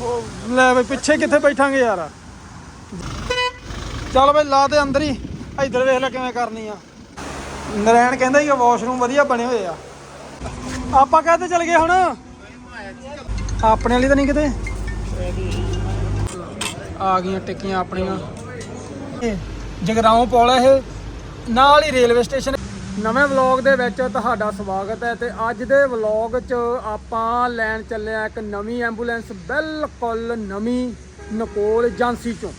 ਉਹ ਲੈ ਬਈ, ਪਿੱਛੇ ਕਿੱਥੇ ਬੈਠਾਂਗੇ ਯਾਰ? ਚੱਲ ਬਈ, ਲਾ ਦੇ ਅੰਦਰ ਹੀ। ਇੱਧਰ ਵੇਖ ਲੈ ਕਿਵੇਂ ਕਰਨੀ ਆ। ਨਰੈਣ ਕਹਿੰਦਾ ਹੀ ਵਾਸ਼ਰੂਮ ਵਧੀਆ ਬਣੇ ਹੋਏ ਆ। ਆਪਾਂ ਕਾਹਤੇ ਚੱਲ ਗਏ ਹੁਣ? ਆਪਣੇ ਵਾਲੀ ਤਾਂ ਨਹੀਂ ਕਿਤੇ? ਆ ਗਈਆਂ ਟਿੱਕੀਆਂ ਆਪਣੀਆਂ। ਇਹ ਜਗਰਾਉਂ ਪੁਲ ਇਹ। ਨਾਲ ਹੀ ਰੇਲਵੇ ਸਟੇਸ਼ਨ। ਨਵੇਂ ਵਲੌਗ ਦੇ ਵਿੱਚ ਤੁਹਾਡਾ ਸਵਾਗਤ ਹੈ ਤੇ ਅੱਜ ਦੇ ਵਲੌਗ 'ਚ ਆਪਾਂ ਲੈਣ ਚੱਲੇ ਆ ਇੱਕ ਨਵੀਂ ਐਂਬੂਲੈਂਸ, ਬਿਲਕੁਲ ਨਵੀਂ ਨਕੋਲ ਏਜੰਸੀ 'ਚੋਂ।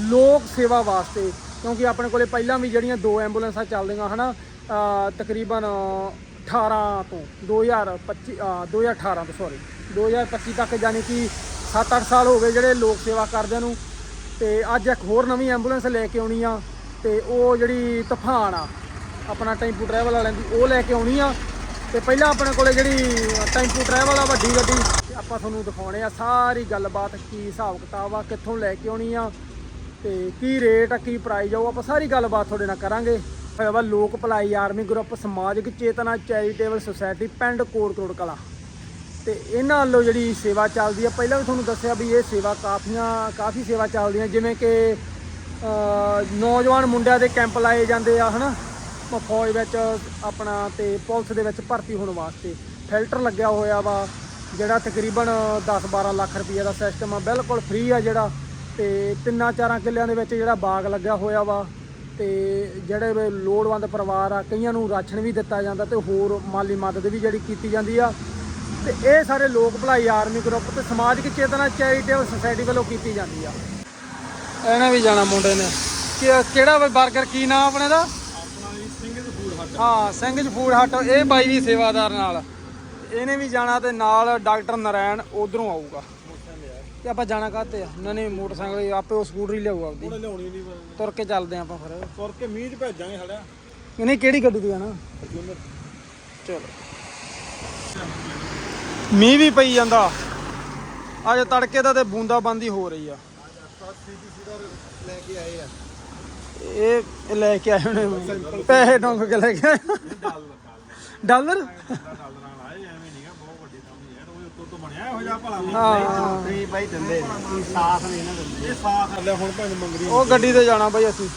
ਲੋਕ ਸੇਵਾ ਵਾਸਤੇ, ਕਿਉਂਕਿ ਆਪਣੇ ਕੋਲੇ ਪਹਿਲਾਂ ਵੀ ਜਿਹੜੀਆਂ ਦੋ ਐਂਬੂਲੈਂਸਾਂ ਚੱਲਦੀਆਂ, ਹਨਾ, ਅਹ, ਤਕਰੀਬਨ 18 ਤੋਂ 2025 ਅਹ 2018 ਤੋਂ ਸੌਰੀ 2025 ਤੱਕ ਯਾਨੀ ਕਿ 7-8 ਸਾਲ ਹੋ ਗਏ ਜਿਹੜੇ ਲੋਕ ਸੇਵਾ ਕਰਦਿਆਂ ਨੂੰ। ਤੇ ਅੱਜ ਇੱਕ ਹੋਰ ਨਵੀਂ ਐਂਬੂਲੈਂਸ ਲੈ ਕੇ ਆਉਣੀ ਆ, ਤੇ ਉਹ ਜਿਹੜੀ ਤੂਫਾਨ ਆ ਆਪਣਾ ਟੈਂਪੂ ਟਰੈਵਲ ਵਾਲਿਆਂ ਦੀ ਉਹ ਲੈ ਕੇ ਆਉਣੀ ਆ। ਤੇ ਪਹਿਲਾਂ ਆਪਣੇ ਕੋਲੇ ਜਿਹੜੀ ਟੈਂਪੂ ਟਰੈਵਲ ਆ, ਵੱਡੀ ਗੱਡੀ, ਤੇ ਆਪਾਂ ਤੁਹਾਨੂੰ ਦਿਖਾਉਣੇ ਆ ਸਾਰੀ ਗੱਲਬਾਤ ਕੀ ਹਿਸਾਬ ਕਿਤਾਬ ਆ, ਕਿੱਥੋਂ ਲੈ ਕੇ ਆਉਣੀ ਆ, ਤੇ ਕੀ ਰੇਟ ਆ, ਕੀ ਪ੍ਰਾਈਸ ਆ, ਉਹ ਆਪਾਂ ਸਾਰੀ ਗੱਲਬਾਤ ਤੁਹਾਡੇ ਨਾਲ ਕਰਾਂਗੇ। ਹੋਇਆ ਵਾ ਲੋਕ ਭਲਾਈ ਆਰਮੀ ਗਰੁੱਪ ਸਮਾਜਿਕ ਚੇਤਨਾ ਚੈਰੀਟੇਬਲ ਸੁਸਾਇਟੀ ਪਿੰਡ ਕੋਟ ਕਰੋੜ ਕਲਾ। ਤੇ ਇਹਨਾਂ ਵੱਲੋਂ ਜਿਹੜੀ ਸੇਵਾ ਚੱਲਦੀ ਆ, ਪਹਿਲਾਂ ਵੀ ਤੁਹਾਨੂੰ ਦੱਸਿਆ ਵੀ ਇਹ ਸੇਵਾ ਕਾਫੀਆਂ, ਕਾਫੀ ਸੇਵਾ ਚੱਲਦੀਆਂ, ਜਿਵੇਂ ਕਿ ਨੌਜਵਾਨ ਮੁੰਡਿਆਂ ਦੇ ਕੈਂਪ ਲਾਏ ਜਾਂਦੇ ਆ, ਹਨਾ? ਮ- ਫੌਜ ਵਿੱਚ ਆਪਣਾ ਤੇ ਪੁਲਿਸ ਦੇ ਵਿੱਚ ਭਰਤੀ ਹੋਣ ਵਾਸਤੇ ਫਿਲਟਰ ਲੱਗਿਆ ਹੋਇਆ ਵਾ, ਜਿਹੜਾ ਤਕਰੀਬਨ 10-12 ਲੱਖ ਰੁਪਏ ਦਾ ਸਿਸਟਮ ਆ, ਬਿਲਕੁਲ ਫ੍ਰੀ ਆ ਜਿਹੜਾ ਤੇ ਤਿੰਨਾਂ ਚਾਰਾਂ ਕਿੱਲਿਆਂ ਦੇ ਵਿੱਚ ਜਿਹੜਾ ਬਾਗ ਲੱਗਿਆ ਹੋਇਆ ਵਾ ਤੇ ਜਿਹੜੇ ਲੋੜਵੰਦ ਪਰਿਵਾਰ ਆ, ਕਈਆਂ ਨੂੰ ਰਾਸ਼ਨ ਵੀ ਦਿੱਤਾ ਜਾਂਦਾ ਤੇ ਹੋਰ ਮਾਲੀ ਮਦਦ ਵੀ ਜਿਹੜੀ ਕੀਤੀ ਜਾਂਦੀ ਆ। ਤੇ ਇਹ ਸਾਰੇ ਲੋਕ ਭਲਾਈ ਆਰਮੀ ਗਰੁੱਪ ਤੇ ਸਮਾਜਿਕ ਚੇਤਨਾ ਚੈਰੀਟੇਬਲ ਸੁਸਾਇਟੀ ਵੱਲੋਂ ਕੀਤੀ ਜਾਂਦੀ ਆ। ਇਹਨੇ ਵੀ ਜਾਣਾ ਮੁੰਡੇ ਨੇ। ਕਿ- ਕਿਹੜਾ ਵਾ ਕੀ ਨਾਮ ਆਪਣੇ ਦਾ ਹਾਂ ਸਿੰਘ ਜੀ ਫੂਡ ਹੱਟ ਇਹ ਬਾਈ ਵੀ ਸੇਵਾਦਾਰ ਨਾਲ। ਇਹਨੇ ਵੀ ਜਾਣਾ ਤੇ ਨਾਲ ਡਾਕਟਰ ਨਰੈਣ ਉਧਰੋਂ ਆਊਗਾ। ਤੇ ਆਪਾਂ ਜਾਣਾ ਕਾਹਤੇ ਆ? ਉਹਨਾਂ ਨੇ ਮੋਟਰਸਾਈਕਲ ਆਪੇ ਉਹ ਸਕੂਟਰ ਹੀ ਲਿਆਊਗਾ ਆਪਦੀ। ਲਿਆਉਣੀ ਨਹੀਂ ਤੁਰ ਕੇ ਚੱਲਦੇ ਆਪਾਂ ਫਿਰ। ਤੁਰ ਕੇ ਮੀਂਹ ਚ ਭੇਜਾਂਗੇ ਹੜਿਆ ਨਹੀਂ ਕਿਹੜੀ ਗੱਡੀ ਦੀ ਜਾਣਾ? ਚਲੋ। ਮੀਂਹ ਵੀ ਪਈ ਜਾਂਦਾ। ਅੱਜ ਤੜਕੇ ਦਾ ਤੇ ਬੂੰਦਾ ਬੰਦੀ ਹੋ ਰਹੀ ਆ। ਲੈ ਕੇ ਆਏ ਆ। ਇਹ ਲੈ ਕੇ ਆਏ ਉਹਨੇ ਪੈਸੇ ਡੋਂਗ ਕੇ ਲੈ ਕੇ ਆਏ। ਡਾਲਰ? ਉਹ ਹਾਂ। ਨਹੀਂ ਬਾਈ ਦਿੰਦੇ ਸਾਥ ਨਹੀਂ ਨਾ ਦਿੰਦੇ ਇਹ ਸਾਥ ਲੈ ਹੁਣ ਭਾਵੇਂ ਮੰਗਦੀ ਉਹ ਗੱਡੀ ਤੇ ਜਾਣਾ ਬਾਈ ਅਸੀਂ।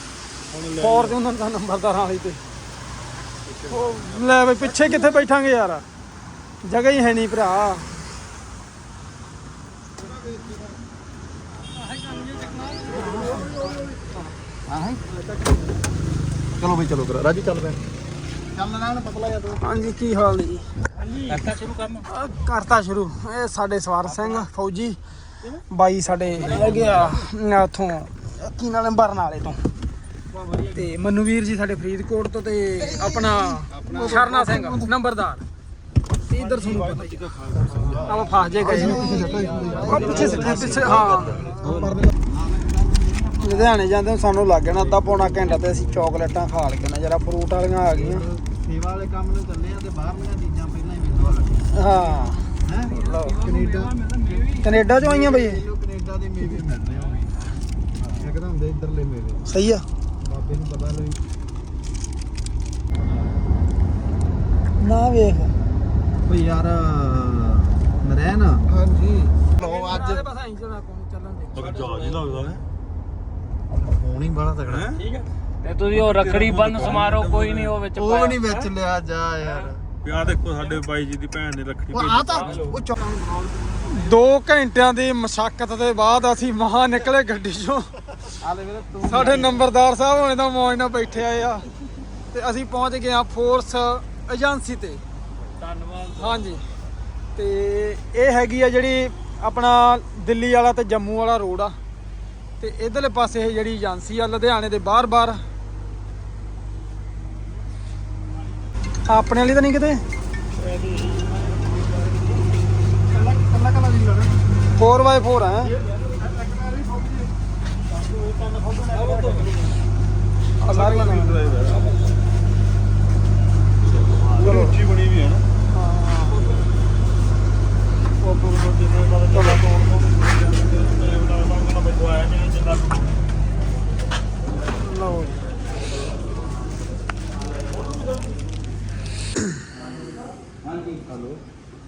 ਹੁਣ ਲੈ ਫੋਰਚੂਨਰ ਦਾ ਨੰਬਰਦਾਰ ਵਾਲੀ ਤੇ। ਉਹ ਲੈ ਬਈ, ਪਿੱਛੇ ਕਿੱਥੇ ਬੈਠਾਂਗੇ ਯਾਰ? ਜਗ੍ਹਾ ਹੀ ਹੈ ਨਹੀਂ ਭਰਾ। ਚਲੋ ਬਈ ਚਲੋ ਕਰਾ ਰਾਜੀ ਚੱਲ ਪੈ ਚੱਲ ਨਾ ਪਤਲਾ ਜਾਂ ਤੂੰ। ਹਾਂਜੀ ਕੀ ਹਾਲ ਨੇ ਜੀ? ਕਰਤਾ ਸ਼ੁਰੂ ਕੰਮ? ਅਹ ਕਰਤਾ ਸ਼ੁਰੂ। ਇਹ ਸਾਡੇ ਸਵਾਰ ਸਿੰਘ ਫੌਜੀ। ਬਾਈ ਸਾਡੇ ਹੈਗੇ ਆ ਉਥੋਂ ਕੀ ਨਾਲੇ ਬਰਨਾਲੇ ਤੋਂ। ਤੇ ਮਨੂਵੀਰ ਜੀ ਸਾਡੇ ਫਰੀਦਕੋਟ ਤੋਂ ਤੇ ਆਪਣਾ ਸ਼ਰਨਾ ਸਿੰਘ ਨੰਬਰਦਾਰ। ਤੇ ਇਧਰ ਆ। ਆਪਾਂ ਫਸ ਜੇ ਗਏ। ਪਿੱਛੇ ਸਿੱਟੇ ਪਿੱਛੇ ਹਾਂ। ਲੁਧਿਆਣੇ ਜਾਂਦੇ ਨੂੰ ਸਾਨੂੰ ਲੱਗ ਜਾਣਾ ਅੱਧਾ ਪੌਣਾ ਘੰਟਾ ਤੇ ਅਸੀਂ ਚਾਕਲੇਟਾਂ ਖਾ ਲਈਆਂ ਨਾ ਜਰਾ ਫਰੂਟ ਵਾਲੀਆਂ ਆ ਗਈਆਂ। ਸੇਵਾ ਵਾਲੇ ਕੰਮ ਨੂੰ ਚੱਲੇ ਆ ਤੇ ਬਾਹਰਲੀਆਂ ਚੀਜ਼ਾਂ ਪਹਿਲਾਂ ਹੀ ਮੈਨੂੰ ਹਾਂ। ਹੈ? ਲਓ ਕੈਨੇਡਾ ਕੈਨੇਡਾ ਚੋਂ ਆਈਆਂ ਬਈ। ਇਹ? ਇਹੋ ਕੈਨੇਡਾ ਦੇ ਮੇਵੇ ਮਿਲ ਰਹੇ ਹੋਣਗੇ ਇੱਕ ਤਾਂ ਹੁੰਦੇ ਇੱਧਰਲੇ ਮੇਵੇ। ਸਹੀ ਆ। ਬਾਬੇ ਨੂੰ ਪਤਾ ਲਈ ਨਾ ਵੇਖ। ਓ ਯਾਰ ਨਰੈਣ। ਹਾਂਜੀ। ਲੋ ਅੱਜ ਬਸ ਐਂ ਜਣਾ ਕੋਲ ਚੱਲਣ ਦੇ। ਜਹਾਜ਼ ਹੀ ਲੱਗਦਾ ਹੈ ਫੋਨ ਹੀ ਬੜਾ ਤਕੜਾ ਠੀਕ ਹੈ ਤੇ ਤੁਸੀਂ ਉਹ ਰੱਖੜੀ ਬੰਨ ਸਮਾਰੋ ਕੋਈ ਨਹੀਂ ਉਹ ਵਿੱਚ ਉਹ ਵੀ ਨਹੀਂ ਵਿੱਚ ਲਿਆ ਜਾ ਯਾਰ। ਆ ਦੇਖੋ ਸਾਡੇ ਬਾਈ ਜੀ ਦੀ ਭੈਣ ਨੇ ਰੱਖੜੀ ਉਹ ਆ ਤਾਂ ਉਹ ਚੌਕ 2 ਘੰਟਿਆਂ ਦੀ ਮਸ਼ੱਕਤ ਦੇ ਬਾਅਦ ਅਸੀਂ ਮਹਾ ਨਿਕਲੇ ਗੱਡੀ ਚੋਂ। ਸਾਡੇ ਨੰਬਰਦਾਰ ਸਾਹਿਬ ਹੁਣੇ ਤਾਂ ਮੌਜ ਨਾਲ ਬੈਠੇ ਆਏ ਆ। ਤੇ ਅਸੀਂ ਪਹੁੰਚ ਗਏ ਆ ਫੋਰਸ ਏਜੰਸੀ ਤੇ। ਧੰਨਵਾਦ ਹਾਂਜੀ। ਤੇ ਇਹ ਹੈਗੀ ਆ ਜਿਹੜੀ ਆਪਣਾ ਦਿੱਲੀ ਵਾਲਾ ਤੇ ਜੰਮੂ ਵਾਲਾ ਰੋਡ ਆ। ਤੇ ਇਧਰਲੇ ਪਾਸੇ ਇਹ ਜਿਹੜੀ ਏਜੰਸੀ ਆ, ਲੁਧਿਆਣੇ ਦੇ ਬਾਹਰ-ਬਾਹਰ ਆਪਣੇ ਵਾਲੀ ਤਾਂ ਨਹੀਂ ਕਿਤੇ? ਕੱਲਾ ਕੱਲਾ ਜੀ ਲੜਾ 4x4 ਹੈ? ਆ ਸਾਰੀਆਂ ਨਵੀਆਂ। ਚਲੋ। ਉੱਚੀ ਬਣੀ ਵੀ ਹੈ ਨਾ ਉਹ ਕੋਲ ਕੋਲ ਜਿੰਨੇ ਬਾਅਦ ਚਲਾ ਤੋੜ ਤੋਂ ਮੇਰੇ ਨਾਲ ਮੰਗਣਾ ਬਚਵਾਇਆ ਨਹੀਂ ਜੀ।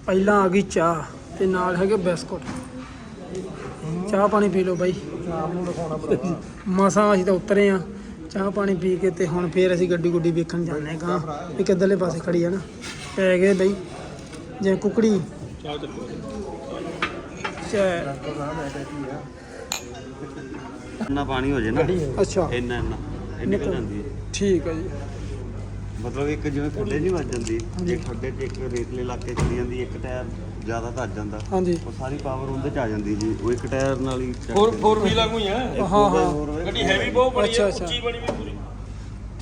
ਪਹਿਲਾਂ ਆ ਗਈ ਚਾਹ ਤੇ ਨਾਲ ਹੈਗੇ ਬਿਸਕੁਟ। ਚਾਹ ਪਾਣੀ ਪੀ ਲਓ ਬਾਈ। ਸ਼ਾਮ ਨੂੰ ਦਿਖਾਉਣਾ ਭਰਾਵਾ ਮਸਾਂ ਅਸੀਂ ਤਾਂ ਉਤਰੇ ਆ। ਚਾਹ ਪਾਣੀ ਪੀ ਕੇ ਤੇ ਹੁਣ ਫੇਰ ਅਸੀਂ ਗੱਡੀ ਗੁੱਡੀ ਵੇਖਣ ਜਾਂਦੇ ਕਾਂ ਵੀ ਕਿੱਧਰਲੇ ਪਾਸੇ ਖੜੀ ਆ ਨਾ। ਪੈ ਗਏ ਬਈ। ਜਿਵੇਂ ਕੁਕੜੀ। ਚਾਹ ਚੱਲੋ। ਚ- ਇੰਨਾ ਪਾਣੀ ਹੋ ਜੇ ਨਾ ਅੱਛਾ। ਇੰਨਾ ਇੰਨਾ ਇਹ ਨਿਕਲ ਜਾਂਦੀ ਹੈ। ਠੀਕ ਹੈ ਜੀ। ਮਤਲਬ ਇੱਕ ਜਿਵੇਂ ਖੱਡੇ ਨਹੀਂ ਵੱਜ ਜਾਂਦੀ ਜੇ ਖੱਡੇ 'ਚ ਇੱਕ ਰੇਤਲੇ ਇਲਾਕੇ ਚਲੀ ਜਾਂਦੀ ਇੱਕ ਟਾਇਰ ਜ਼ਿਆਦਾ ਭੱਜ ਜਾਂਦਾ। ਹਾਂਜੀ। ਉਹ ਸਾਰੀ ਪਾਵਰ ਉਹਦੇ 'ਚ ਆ ਜਾਂਦੀ ਜੀ ਉਹ ਇੱਕ ਟਾਇਰ ਨਾਲ ਹੀ ਫੋਰ। ਫੋਰ ਵੀ ਲੱਗੂ ਹੀ ਆ। ਹਾਂ, ਹਾਂ। ਗੱਡੀ ਹੈਵੀ ਬਹੁਤ ਬੜੀ ਅੱਛਾ, ਹੈ ਅੱਛਾ। ਉੱਚੀ ਬਣੀ ਵੀ ਪੂਰੀ।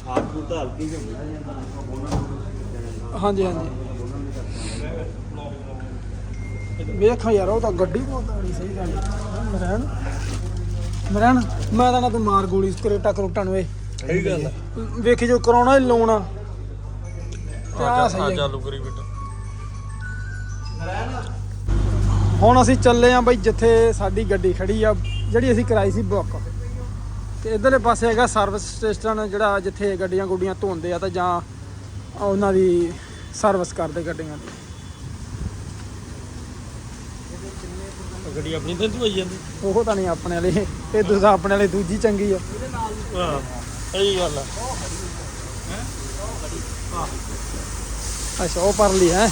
ਖਾਦ ਖੂਦ ਤਾਂ ਹਲਕੀ ਜਿਹੀ ਹੁੰਦੀ ਹੈ। ਹਾਂਜੀ ਹਾਂਜੀ। ਵੇਖ ਯਾਰ ਉਹ ਤਾਂ ਗੱਡੀ ਬਹੁਤ ਆਣੀ ਸਹੀ ਗੱਲ। ਮਰਨ ਮਰਨ ਮੈਂ ਤਾਂ ਨਾ ਤੂੰ ਮਾਰ ਗੋਲੀ ਕਰੇਟਾ ਕਰੋਟਾ ਨੂੰ ਇਹ। ਸਹੀ ਗੱਲ ਹੈ ਵੇਖੀ ਜੋ ਕਰਾਉਣਾ ਹੀ ਲਾਉਣਾ। ਤੇ ਆ। ਸਹੀ ਹੈ ਚਾਲੂ ਕਰੀ ਬੇਟਾ। ਹੁਣ ਅਸੀਂ ਚੱਲੇ ਆਂ ਬਈ ਜਿੱਥੇ ਸਾਡੀ ਗੱਡੀ ਖੜੀ ਆ ਜਿਹੜੀ ਅਸੀਂ ਕਰਾਈ ਸੀ ਬੁੱਕ। ਤੇ ਇਧਰਲੇ ਪਾਸੇ ਹੈਗਾ ਸਰਵਿਸ ਸਟੇਸ਼ਨ ਜਿਹੜਾ ਜਿੱਥੇ ਗੱਡੀਆਂ ਗੁੱਡੀਆਂ ਧੋਂਦੇ ਆ ਤਾਂ ਜਾਂ ਉਹਨਾਂ ਦੀ ਸਰਵਿਸ ਕਰਦੇ ਗੱਡੀਆਂ ਦੀ। ਗੱਡੀ ਆਪਣੀ ਤੇ ਧੋਈ ਜਾਂਦੀ। ਉਹ ਤਾਂ ਨਹੀਂ ਆਪਣੇ ਵਾਲੇ ਇਹ ਦੂਜਾ ਆਪਣੇ ਵਾਲੇ ਦੂਜੀ ਚੰਗੀ ਆ। ਹਾਂ ਸਹੀ ਗੱਲ ਹੈ ਅੱਛਾ ਉਹ ਪਰ ਲਈ ਹੈ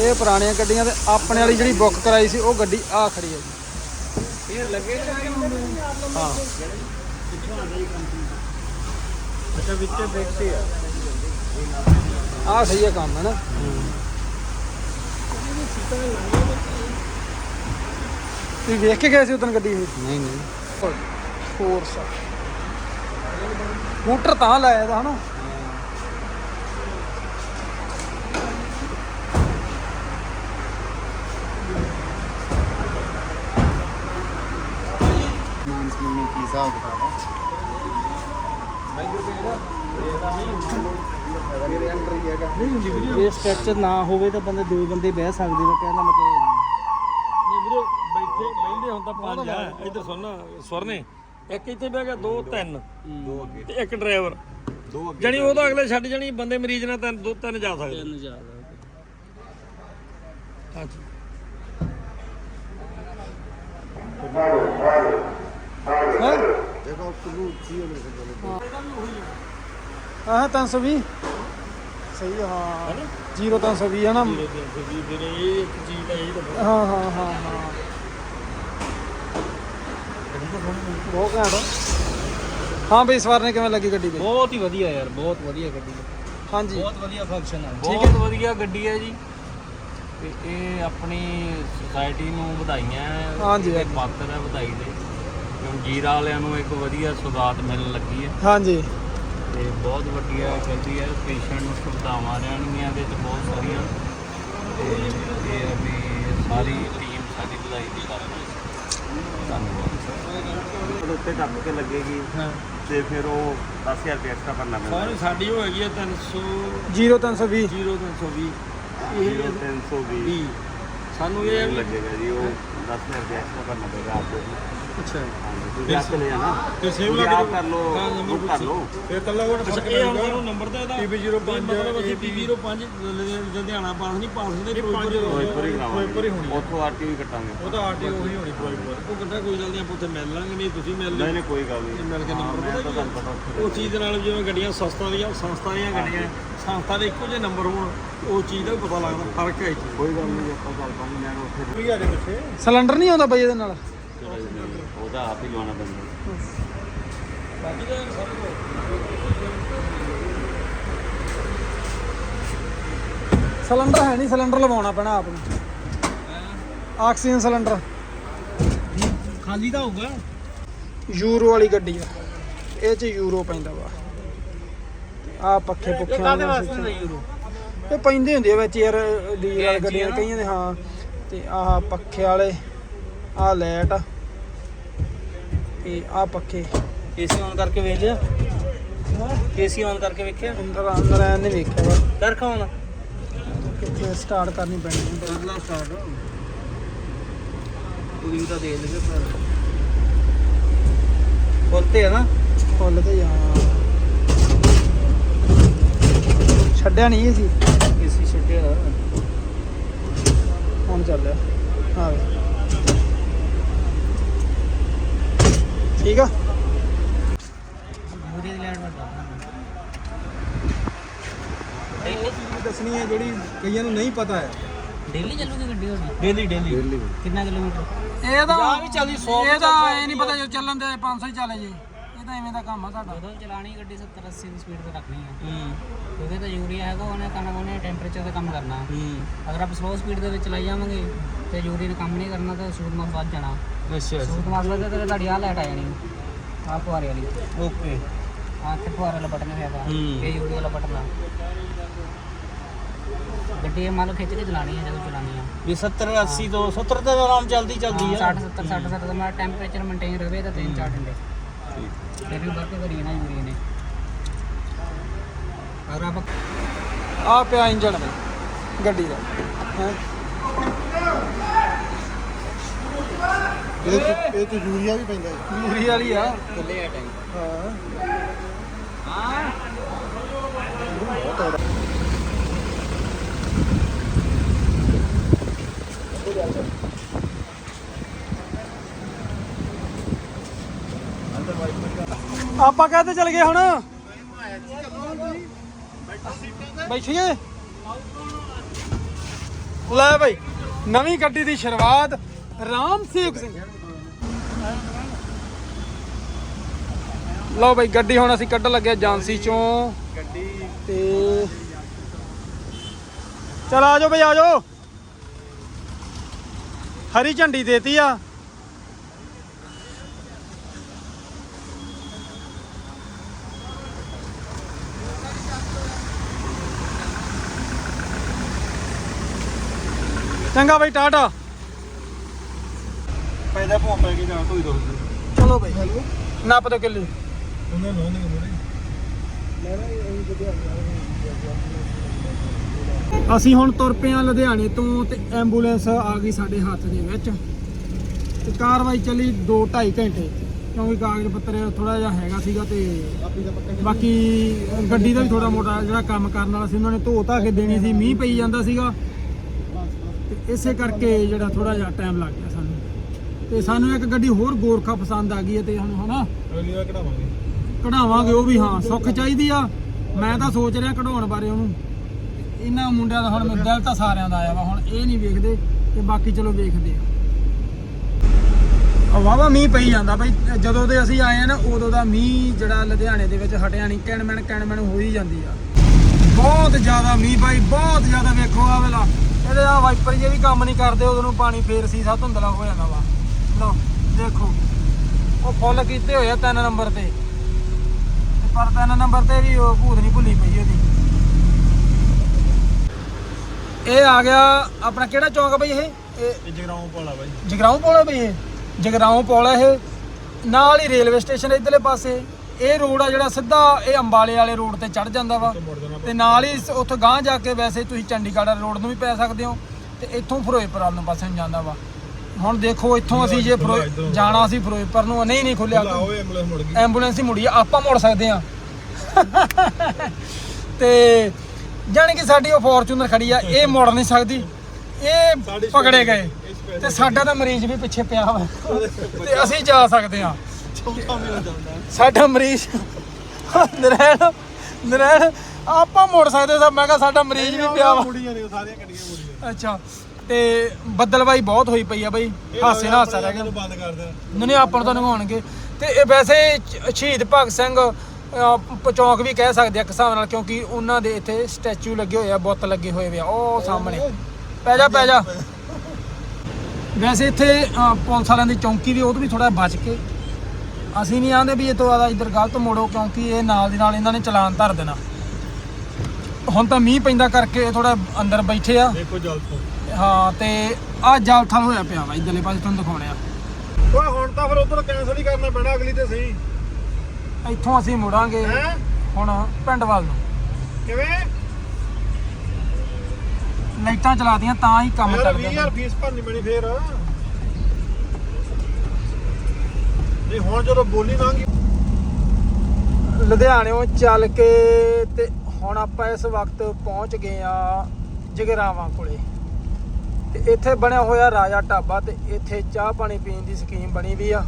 ਇਹ ਪੁਰਾਣੀਆਂ ਗੱਡੀਆਂ ਤੇ ਆਪਣੇ ਵਾਲੀ ਜਿਹੜੀ ਬੁੱਕ ਕਰਾਈ ਸੀ ਉਹ ਗੱਡੀ ਆ ਖੜੀ ਹੈ ਜੀ। ਹਾਂ। ਅੱਛਾ ਵਿੱਚ ਬੈਠੇ ਆ। ਆ ਸਹੀ ਹੈ ਕੰਮ ਹੈ ਨਾ? ਤੁਸੀਂ ਵੇਖ ਕੇ ਗਏ ਸੀ ਉਦੋਂ ਗੱਡੀ ਇਹ? ਨਹੀਂ ਨਹੀਂ। ਫੋਰਸ ਮੋਟਰ ਤਾਂ ਲਾਇਆ ਦਾ ਹਨਾ? ਕੀ ਹਿਸਾਬ ਕਿਤਾਬ ਜੇ ਸਟ੍ਰਕਚਰ ਨਾ ਹੋਵੇ ਤਾਂ ਬੰਦੇ ਦੋ ਬੰਦੇ ਬਹਿ ਸਕਦੇ ਨੇ ਕਹਿਣ ਦਾ ਮਤਲਬ ਨਹੀਂ। ਵੀਰੇ ਬੈਠੇ ਬੈਠੇ ਹੁਣ ਤਾਂ ਪੰਜ ਆ। ਇੱਧਰ ਸੁਣ ਸਵਰ ਨੇ। ਇੱਕ ਇੱਥੇ ਬਹਿ ਗਿਆ ਦੋ ਤਿੰਨ। ਦੋ ਅੱਗੇ। ਤੇ ਇੱਕ ਡਰਾਈਵਰ। ਦੋ ਅੱਗੇ ਜਾਨੀ ਉਹ ਤਾਂ ਅਗਲੇ ਛੱਡ ਜਾਣੀ ਬੰਦੇ ਮਰੀਜ਼ ਨਾਲ ਤਿੰਨ ਦੋ ਤਿੰਨ ਜਾ ਸਕਦੇ। ਤਿੰਨ ਜ਼ਿਆਦਾ ਹਾਂਜੀ। ਹੈ ਦੇਖੋ ਕਿੰਨੀ ਉੱਚੀ ਹੋ ਗਈ ਆਹ 320 ਸਹੀ ਆ, ਹਾਂ। 0320 ਹੈ ਨਾ। ਵੀਰੇ ਫਿਰ ਇਹ ਇੱਕ ਚੀਜ਼ ਦਾ ਇਹ ਤਾਂ ਹਾਂ ਹਾਂ ਹਾਂ ਹਾਂ। ਬਹੁਤ ਘੈਂਟ। ਹਾਂ ਬਈ ਸਵਾਰ ਨੇ ਕਿਵੇਂ ਲੱਗੀ ਗੱਡੀ ਬਈ? ਬਹੁਤ ਹੀ ਵਧੀਆ ਯਾਰ ਬਹੁਤ ਵਧੀਆ ਗੱਡੀ ਹੈ ਹਾਂਜੀ। ਬਹੁਤ ਵਧੀਆ ਫੰਕਸ਼ਨ ਹੈ ਬਹੁਤ ਵਧੀਆ ਗੱਡੀ ਹੈ ਜੀ। ਤੇ ਇਹ ਆਪਣੀ ਸੁਸਾਇਟੀ ਨੂੰ ਵਧਾਈਆਂ ਹੈ ਹਾਂਜੀ, ਇਹਦੇ ਹਾਂਜੀ। ਪਾਤਰ ਹੈ ਵਧਾਈ ਦੇ। ਕਿਉਂ ਜੀਰਾ ਵਾਲਿਆਂ ਨੂੰ ਇੱਕ ਵਧੀਆ ਸੁਗਾਤ ਮਿਲਣ ਲੱਗੀ ਹੈ ਹਾਂਜੀ। ਤੇ ਬਹੁਤ ਵਧੀਆ ਗੱਡੀ ਹੈ। ਪੇਸ਼ੈਂਟ ਨੂੰ ਸੁਵਿਧਾਵਾਂ ਰਹਿਣਗੀਆਂ ਇਹਦੇ ਚ ਬਹੁਤ ਸਾਰੀਆਂ। ਤੇ ਇਹ ਹੈ ਵੀ ਸਾਰੀ ਟੀਮ ਸਾਡੀ ਵਧਾਈ ਦੀ ਕਰ ਰਹੀ ਹੈ। ਧੰਨਵਾਦ। ਉਹਦੇ ਉੱਤੇ ਟੱਪ ਕੇ ਲੱਗੇਗੀ। ਤੇ ਫਿਰ ਉਹ 10000 ਰੁਪਏ ਐਕਸਟਰਾ ਭਰਨਾ ਪੈਂਦਾ। ਸਾਰੀ ਸਾਡੀ ਹੋ ਹੈਗੀ ਹੈ 300 0320 0320 ਇਹ 0320 ਵੀ ਸਾਨੂੰ ਇਹ ਲੱਗੇਗਾ ਜੀ ਉਹ 10000 ਰੁਪਏ ਐਕਸਟਰਾ ਭਰਨਾ ਪਏਗਾ ਆਪको ਅੱਛਾ। ਹਾਂਜੀ ਤੁਸੀਂ ਆਪ ਚਲੇ ਜਾਣਾ ਤੇ ਸੇਵ ਤੁਸੀਂ ਲੱਗ ਆਪ ਕਰ ਲਓ ਹਾਂ, ਨੰਬਰ ਬੁੱਕ ਕਰ ਲਓ। ਫਿਰ ਕੱਲਾ ਉਹ ਅੱਛਾ ਇਹ ਹੁਣ ਤੁਹਾਨੂੰ ਨੰਬਰ ਦਾ ਇਹਦਾ? PB05 ਮਤਲਬ ਅਸੀਂ PB05 ਲੁਧਿਆਣਾ ਪਾਸ ਨਹੀਂ ਪਾਸ ਹੁੰਦੇ ਫਿਰੋਜ਼ਪੁਰ ਫਿਰੋਜ਼ਪੁਰ ਹੀ ਫਿਰੋਜ਼ਪੁਰ ਹੀ ਹੋਣੀ ਕਰਾਵਾਂਗੇ ਉੱਥੋਂ ਆਰਟੀਓ ਹੀ ਕੱਟਾਂਗੇ। ਉਹ ਤਾਂ ਆਰਟੀਓ ਉਹੀ ਹੋਣੀ ਫਿਰੋਜ਼ਪੁਰ ਉਹ ਕੱਟਾ ਕੋਈ ਗੱਲ ਨਹੀਂ ਆਪਾਂ ਉੱਥੇ ਮਿਲ ਲਾਂਗੇ ਨਹੀਂ ਤੁਸੀਂ ਮਿਲ ਨਹੀਂ ਲਿਓ। ਨਹੀਂ ਕੋਈ ਗੱਲ ਨਹੀਂ। ਮਿਲ ਕੇ ਨੰਬਰ ਮੈਂ ਪਤਾ ਤਾਂ ਕੀ ਤੁਹਾਨੂੰ ਪਤਾ ਉੱਥੇ ਉਹ ਚੀਜ਼ ਦੇ ਨਾਲ ਜਿਵੇਂ ਗੱਡੀਆਂ ਸੰਸਥਾ ਦੀਆਂ ਸੰਸਥਾ ਦੀਆਂ ਗੱਡੀਆਂ ਸੰਸਥਾ ਦੇ ਇੱਕੋ ਜਿਹੇ ਨੰਬਰ ਹੋਣ ਉਹ ਚੀਜ਼ ਦਾ ਵੀ ਪਤਾ ਲੱਗਦਾ ਫ਼ਰਕ ਹੈ ਕੋਈ ਗੱਲ ਨਹੀਂ ਆਪਾਂ ਮੈਂ ਉੱਥੇ ਸਿਲੰਡਰ ਨਹੀਂ ਆਉਂਦਾ ਬਈ ਇਹਦੇ ਨਾਲ? ਉਹਦਾ ਆਪ ਹੀ ਲਵਾਉਣਾ ਪੈਂਦਾ। ਬਾਕੀ ਤਾਂ ਸਭ ਕੁਝ ਸਿਲੰਡਰ ਹੈ ਨਹੀਂ ਸਿਲੰਡਰ ਲਵਾਉਣਾ ਪੈਣਾ ਆਪ ਨੂੰ। Oxygen cylinder. ਖਾਲੀ ਤਾਂ ਹੋਊਗਾ। ਯੂਰੋ ਵਾਲੀ ਗੱਡੀ ਆ। ਇਹ ਚ ਯੂਰੋ ਪੈਂਦਾ ਵਾ। ਆ ਪੱਖੇ ਪੁੱਖੇ ਵਾਲੇ ਵਾਸਤੇ ਯੂਰੋ? ਇਹ ਪੈਂਦੇ ਹੁੰਦੇ ਆ ਵਿੱਚ ਯਾਰ ਡੀਜ਼ਲ ਵਾਲੀ ਗੱਡੀਆਂ ਆ। ਕਈਆਂ ਦੇ ਹਾਂ। ਤੇ ਆਹ ਪੱਖੇ ਵਾਲੇ ਆਹ ਲਾਈਟ ਤੇ ਆਹ ਪੱਖੇ। ਏਸੀ ਔਨ ਕਰਕੇ ਵੇਖ ਲਿਆ? ਏਸੀ ਔਨ ਕਰਕੇ ਵੇਖਿਆ? ਅੰਦਰ ਅੰਦਰ ਐ ਨਹੀਂ ਵੇਖਿਆ ਵਾ ਕਰ ਖਾਉਣਾ ਕਿੱਥੇ ਸਟਾਰਟ ਕਰਨੀ ਪੈਣੀ ਹੈ। ਅਗਲਾ ਸਟਾਰਟ ਪੂਰੀ ਤਾਂ ਦੇ ਲਗੇ ਪਰ। ਖੋਲਤੇ ਹੈ ਨਾ? ਫੁੱਲ ਤੇ ਜਾਂ ਛੱਡਿਆ ਨਹੀਂ ਏਸੀ? ਏਸੀ ਛੱਡਿਆ। ਹੁਣ ਚੱਲਿਆ ਹਾਂ। ਵੇ। ਠੀਕ ਆ? ਮੂਰੇ ਦੀ ਲੈਣ ਵੱਡਾ ਦੱਸਣੀ ਹੈ ਜਿਹੜੀ ਕਈਆਂ ਨੂੰ ਨਹੀਂ ਪਤਾ ਹੈ। ਡੇਲੀ ਚੱਲੂਗੀ ਗੱਡੀ ਤੁਹਾਡੀ ਡੇਲੀ ਡੇਲੀ। ਕਿੰਨਾ ਕਿਲੋਮੀਟਰ? ਇਹ ਤਾਂ ਵੀ ਚੱਲਦੀ, ਇਹ ਤਾਂ। ਇਹ ਨਹੀਂ ਪਤਾ ਜੋ ਚੱਲਣ ਦੇ 500 ਹੀ ਚੱਲੇ ਜੀ। ਇਹ ਤਾਂ ਐਵੇਂ ਦਾ ਕੰਮ ਆ ਸਾਡਾ ਉਦੋਂ ਚਲਾਣੀ ਗੱਡੀ 70 80 ਦੀ ਸਪੀਡ ਤੇ ਰੱਖਣੀ ਹੈ। ਉਹਦੇ ਤਾਂ ਯੂਰੀਆ ਹੈਗਾ ਉਹਨੇ ਕੰਮ ਉਹਨੇ ਟੈਂਪਰੇਚਰ ਤੇ ਕੰਮ ਕਰਨਾ। ਅਗਰ ਆਪਾਂ ਸਲੋ ਸਪੀਡ ਦੇ ਵਿੱਚ ਚਲਾਈ ਜਾਵਾਂਗੇ ਤੇ ਯੂਰੀਆ ਨੇ ਕੰਮ ਨਹੀਂ ਕਰਨਾ ਤਾਂ ਸੂਟ ਮਾਸ ਵੱਧ ਜਾਣਾ। ਅੱਛਾ ਸੂਟ ਮਾਸ ਵੱਧਦਾ ਤੇ ਤੁਹਾਡੀ ਆ ਲਾਈਟ ਆ ਜਾਣੀ ਆ ਫੁਹਾਰੇ ਵਾਲੀ। ਓਕੇ। ਆ ਤੇ ਫੁਹਾਰੇ ਵਾਲਾ ਬਟਨ ਹੈਗਾ ਹੂੰ। ਇਹ ਯੂਰੀਆ ਵਾਲਾ ਬਟਨ ਆ। ਗੱਡੀ ਇਹ ਮੰਨ ਲਓ ਖਿੱਚ ਕੇ ਚਲਾਣੀ ਹੈ ਜਦੋਂ ਚਲਾਣੀ ਆ। ਵੀ 70 80 ਤੋਂ 70 ਤੇ ਆਰਾਮ ਚੱਲਦੀ ਚੱਲਦੀ 60 70 60 70 ਦਾ ਟੈਂਪਰੇਚਰ ਮੇਨਟੇਨ ਰਵੇ ਤਾਂ 3 4 ਘੰਟੇ। ਫਿਰ ਵੀ ਵਰਕ ਕਰੀਏ ਨਾ ਯੂਰੀਆ ਨੇ। ਅਗਰ ਆਪਾਂ ਆ ਪਿਆ ਇੰਜਣ ਦਾ ਗੱਡੀ ਦਾ। ਹੈਂ। ਇਹ ਤੇ ਇਹ ਤੇ ਯੂਰੀਆ ਵੀ ਪੈਂਦਾ ਹੈ ਯੂਰੀ ਵਾਲੀ ਆ। ਖੁੱਲੇ ਆ ਟੈਂਕ। ਹਾਂ। ਆਪਾਂ ਕਾਹਤੇ ਚਲ ਗਏ ਹੁਣ? ਬੈਠੀਏ? ਲੈ ਭਾਈ ਨਵੀਂ ਗੱਡੀ ਦੀ ਸ਼ੁਰੂਆਤ ਰਾਮ ਸੇਵਕ ਸਿੰਘ। ਲਓ ਭਾਈ ਗੱਡੀ ਹੁਣ ਅਸੀਂ ਕੱਢਣ ਲੱਗੇ ਏਜੰਸੀ ਚੋਂ। ਗੱਡੀ ਤੇ ਚਲ ਆ ਜਾਓ ਭਾਈ ਆ ਜਾਓ। ਹਰੀ ਝੰਡੀ ਦੇਤੀ ਆ। ਚੰਗਾ ਭਾਈ ਟਾਟਾ। ਪੈਦਾ ਭੋਂ ਪੈ ਕੇ ਜਾਂ ਧੋਈ ਦੋ। ਚਲੋ ਭਾਈ ਨੱਪ ਦੋ ਕਿੱਲੇ। ਉਹਨਾਂ ਨੂੰ ਨਹੀਂ ਮੋੜੇ ਅਸੀਂ ਹੁਣ ਤੁਰ ਪਏ ਹਾਂ ਲੁਧਿਆਣੇ ਤੋਂ ਤੇ ਐਂਬੂਲੈਂਸ ਆ ਗਈ ਸਾਡੇ ਹੱਥ ਦੇ ਵਿੱਚ। ਤੇ ਕਾਰਵਾਈ ਚੱਲੀ 2.5 ਘੰਟੇ। ਕਿਉਂਕਿ ਕਾਗਜ਼ ਪੱਤਰ ਥੋੜਾ ਜਿਹਾ ਹੈਗਾ ਸੀਗਾ ਤੇ ਬਾਕੀ ਗੱਡੀ ਦਾ ਵੀ ਥੋੜਾ ਮੋਟਾ ਜਿਹੜਾ ਕੰਮ ਕਰਨ ਵਾਲਾ ਸੀ ਉਹਨਾਂ ਨੇ ਧੋ ਧਾ ਕੇ ਦੇਣੀ ਸੀ। ਮੀਂਹ ਪਈ ਜਾਂਦਾ ਸੀਗਾ। ਇਸੇ ਕਰਕੇ ਜਿਹੜਾ ਥੋੜਾ ਜਿਹਾ ਟਾਈਮ ਲੱਗ ਗਿਆ ਸਾਨੂੰ। ਤੇ ਸਾਨੂੰ ਇੱਕ ਗੱਡੀ ਹੋਰ ਗੋਰਖਾ ਪਸੰਦ ਆ ਗਈ ਹੈ ਤੇ ਹੁਣ ਹਨਾ ਅਗਲੀ ਵਾਰ ਕਢਾਵਾਂਗੇ। ਕਢਾਵਾਂਗੇ ਉਹ ਵੀ ਹਾਂ ਸੁੱਖ ਚਾਹੀਦੀ ਆ। ਮੈਂ ਤਾਂ ਸੋਚ ਰਿਹਾ ਕਢਾਉਣ ਬਾਰੇ ਉਹਨੂੰ। ਇਹਨਾਂ ਮੁੰਡਿਆਂ ਦਾ ਹੁਣ ਮੈਂ ਦਿਲ ਤਾਂ ਸਾਰਿਆਂ ਦਾ ਆਇਆ ਵਾ ਹੁਣ ਇਹ ਨਹੀਂ ਵੇਖਦੇ ਤੇ ਬਾਕੀ ਚਲੋ ਵੇਖਦੇ ਆ। ਵਾਵਾ ਮੀਂਹ ਪਈ ਜਾਂਦਾ ਬਈ ਜਦੋਂ ਦੇ ਅਸੀਂ ਆਏ ਆ ਨਾ ਉਦੋਂ ਦਾ ਮੀਂਹ ਜਿਹੜਾ ਲੁਧਿਆਣੇ ਦੇ ਵਿੱਚ ਹਟਿਆ ਨਹੀਂ ਕਿਣਮਣ ਕਿਣਮਣ ਹੋ ਹੀ ਜਾਂਦੀ ਆ। ਬਹੁਤ ਜ਼ਿਆਦਾ ਮੀਂਹ ਬਾਈ ਬਹੁਤ ਜ਼ਿਆਦਾ ਵੇਖੋ ਆ ਵੇਲਾ। ਇਹਦੇ ਆ ਵਾਈਪਰ ਜੇ ਵੀ ਕੰਮ ਨਹੀਂ ਕਰਦੇ ਉਦੋਂ ਨੂੰ ਪਾਣੀ ਫੇਰ ਸੀ ਸਾ ਧੁੰਦਲਾ ਹੋ ਜਾਂਦਾ ਵਾ। ਲਓ ਦੇਖੋ। ਉਹ ਫੁੱਲ ਕੀਤੇ ਹੋਏ ਆ ਤਿੰਨ ਨੰਬਰ ਤੇ। ਪਰ ਤਿੰਨ ਨੰਬਰ ਤੇ ਵੀ ਉਹ ਭੂਤ ਨਹੀਂ ਭੁੱਲੀ ਪਈ ਉਹਦੀ। ਇਹ ਆ ਗਿਆ ਆਪਣਾ ਕਿਹੜਾ ਚੌਂਕ ਆ ਬਈ ਇਹ? ਜਗਰਾਉਂ ਪਾਲਾ ਬਾਈ। ਜਗਰਾਉਂ ਪੁਲ ਬਈ ਇਹ? ਜਗਰਾਉਂ ਪੁਲ ਹੈ ਇਹ। ਨਾਲ ਹੀ ਰੇਲਵੇ ਸਟੇਸ਼ਨ ਇਧਰਲੇ ਪਾਸੇ। ਇਹ ਰੋਡ ਆ ਜਿਹੜਾ ਸਿੱਧਾ ਇਹ ਅੰਬਾਲੇ ਵਾਲੇ ਰੋਡ ਤੇ ਚੜ ਜਾਂਦਾ ਵਾ। ਤੇ ਨਾਲ ਹੀ ਉੱਥੋਂ ਗਾਂਹ ਜਾ ਕੇ ਵੈਸੇ ਤੁਸੀਂ ਚੰਡੀਗੜ੍ਹ ਵਾਲੇ ਰੋਡ ਨੂੰ ਵੀ ਪੈ ਸਕਦੇ ਹੋ ਤੇ ਇੱਥੋਂ ਫਿਰੋਜ਼ਪੁਰ ਵੱਲ ਨੂੰ ਪਾਸੇ ਨੂੰ ਜਾਂਦਾ ਵਾ। ਹੁਣ ਦੇਖੋ ਇੱਥੋਂ ਅਸੀਂ ਜੇ ਜਾਣਾ ਸੀ ਫਿਰੋਜ਼ਪੁਰ ਨੂੰ ਨਹੀਂ ਨਹੀਂ ਖੁੱਲਿਆ ਐਂਬੂਲੈਂਸ ਹੀ ਮੁੜੀ ਆਪਾਂ ਮੁੜ ਸਕਦੇ ਆ ਤੇ ਜਾਣੀ ਕਿ ਸਾਡੀ ਉਹ ਫੋਰਚੂਨਰ ਖੜੀ ਆ ਇਹ ਮੁੜ ਨਹੀਂ ਸਕਦੀ। ਇਹ ਪਕੜੇ ਗਏ ਤੇ ਸਾਡਾ ਤਾਂ ਮਰੀਜ਼ ਵੀ ਪਿੱਛੇ ਪਿਆ ਵਾ। ਤੇ ਅਸੀਂ ਜਾ ਸਕਦੇ ਆ ਸਾਡਾ ਮਰੀਜ਼। ਨਰੈਣ ਨਰੈਣ ਆਪਾਂ ਮੁੜ ਸਕਦੇ ਸਾਂ ਮੈਂ ਕਿਹਾ ਸਾਡਾ ਮਰੀਜ਼ ਵੀ ਪਿਆ ਵਾ। ਮੁੜੀਆਂ ਨੇ ਸਾਰੀਆਂ ਗੱਡੀਆਂ ਮੁੜੀਆਂ। ਅੱਛਾ ਤੇ ਬੱਦਲਵਾਈ ਬਹੁਤ ਹੋਈ ਪਈ ਆ ਬਈ। ਹਾਸੇ ਨਾਲ ਹਾਸਾ ਰਹਿ ਗਿਆ। ਬੰਦ ਕਰ ਦੇ ਨਹੀਂ ਆਪਾਂ ਨੂੰ ਤਾਂ ਨਗਾਉਣਗੇ। ਤੇ ਇਹ ਵੈਸੇ ਸ਼ਹੀਦ ਭਗਤ ਸਿੰਘ ਚੌਂਕ ਵੀ ਕਹਿ ਸਕਦੇ ਆ ਇੱਕ ਹਿਸਾਬ ਨਾਲ ਕਿਉਂਕਿ ਉਹਨਾਂ ਦੇ ਇੱਥੇ ਸਟੈਚੂ ਲੱਗੇ ਹੋਏ ਆ ਬੁੱਤ ਲੱਗੇ ਹੋਏ ਵੇ ਆ। ਉਹ ਸਾਹਮਣੇ। ਪੈ ਜਾ ਪੈ ਜਾ। ਵੈਸੇ ਇੱਥੇ ਪੁਲਿਸ ਵਾਲਿਆਂ ਦੀ ਚੌਂਕੀ ਵੀ ਉਹ ਤੋਂ ਵੀ ਥੋੜਾ ਬਚ ਕੇ ਅਸੀਂ ਨਹੀਂ ਆਂਦੇ ਵੀ ਇਹ ਤੋਂ ਆਦਾ ਇੱਧਰ ਗਲਤ ਮੋੜੋ ਕਿਉਂਕਿ ਇਹ ਨਾਲ ਦੀ ਨਾਲ ਇਹਨਾਂ ਨੇ ਚਲਾਨ ਧਰ ਦੇਣਾ। ਹੁਣ ਤਾਂ ਮੀਂਹ ਪੈਂਦਾ ਕਰਕੇ ਥੋੜਾ ਅੰਦਰ ਬੈਠੇ ਆ। ਦੇਖੋ ਜਲ ਤੋਂ। ਹਾਂ ਤੇ ਆ ਜਲ ਥਲ ਹੋਇਆ ਪਿਆ ਵਾ ਇਧਰਲੇ ਪਾਸੇ ਤੁਹਾਨੂੰ ਦਿਖਾਉਣੇ ਆ। ਓਏ ਹੁਣ ਤਾਂ ਫਿਰ ਉਧਰ ਕੈਂਸਲ ਹੀ ਕਰਨਾ ਪੈਣਾ ਅਗਲੀ ਤੇ ਸਹੀ। ਇੱਥੋਂ ਅਸੀਂ ਮੁੜਾਂਗੇ ਹੁਣ ਪਿੰਡ ਵੱਲ ਨੂੰ। ਕਿਵੇਂ? ਲਾਈਟਾਂ ਚਲਾਤੀਆਂ ਤਾਂ ਹੀ ਕੰਮ ਯਾਰ ਚੱਲਦਾ 20000 ਫੀਸ ਭਰਨੀ ਪੈਣੀ ਫੇਰ। ਨਹੀਂ, ਹੁਣ ਜਦੋਂ ਬੋਲੀ ਨਾਂਗੀ ਲੁਧਿਆਣਿਓਂ ਚੱਲ ਕੇ ਤੇ ਹੁਣ ਆਪਾਂ ਇਸ ਵਕਤ ਪਹੁੰਚ ਗਏ ਆ ਜਗਰਾਵਾਂ ਕੋਲੇ। ਤੇ ਇੱਥੇ ਬਣਿਆ ਹੋਇਆ ਰਾਜਾ ਢਾਬਾ ਤੇ ਇੱਥੇ ਚਾਹ ਪਾਣੀ ਪੀਣ ਦੀ ਸਕੀਮ ਬਣੀ ਵੀ ਆ।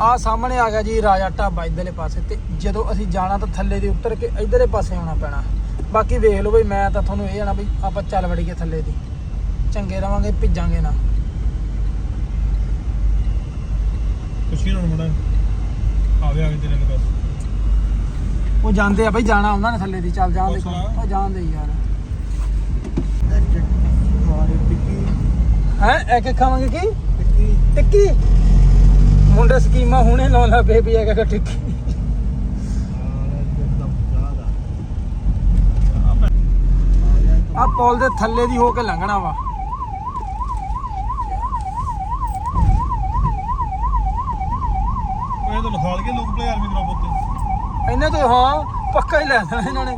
ਆ ਸਾਹਮਣੇ ਆ ਗਿਆ ਜੀ ਰਾਜਾ ਢਾਬਾ ਇਧਰਲੇ ਪਾਸੇ ਤੇ ਜਦੋਂ ਅਸੀਂ ਜਾਣਾ ਤਾਂ ਥੱਲੇ ਦੀ ਉੱਤਰ ਕੇ ਇਧਰਲੇ ਪਾਸੇ ਆਉਣਾ ਪੈਣਾ। ਬਾਕੀ ਵੇਖ ਲਓ ਬਈ ਮੈਂ ਤਾਂ ਤੁਹਾਨੂੰ ਇਹ ਜਾਣਾ ਬਈ ਆਪਾਂ ਚੱਲ ਵੜੀਏ ਥੱਲੇ ਦੀ। ਚੰਗੇ ਰਵਾਂਗੇ, ਭਿੱਜਾਂਗੇ ਨਾ। ਖੁਸ਼ੀ ਨਾਲ ਮੁੰਡਾ ਆਵੇ ਆ ਕੇ ਤੇਰੇ ਬਸ। ਉਹ ਜਾਂਦੇ ਆ ਬਈ ਜਾਣਾ ਉਹਨਾਂ ਨੇ ਥੱਲੇ ਦੀ ਚੱਲ ਜਾਣ ਦੇ ਪੁੱਛ ਲਾ। ਉਹ ਯਾਰ। ਹੈ ਇੱਕ ਇੱਕ ਖਾਵਾਂਗੇ ਕੀ? ਟਿੱਕੀ। ਟਿੱਕੀ ਮੁੰਡੇ ਸਕੀਮਾਂ ਹੁਣੇ ਲਾਉਂਦਾ ਬੇਬੀ ਹੈਗਾ ਕਿ ਟਿੱਕੀ। ਆ ਪੁਲ ਦੇ ਥੱਲੇ ਦੀ ਹੋ ਕੇ ਲੰਘਣਾ ਵਾ। ਇਹ ਲਿਖਾ ਲਗੇ ਲੋਕ ਪਲੇ ਆਰਮੀ ਗਰਾਊਂਡ ਉੱਤੇ ਇਹਨੇ ਤੋਂ ਹਾਂ ਪੱਕਾ ਹੀ ਲੈ ਲੈਣਾ ਇਹਨਾਂ ਨੇ।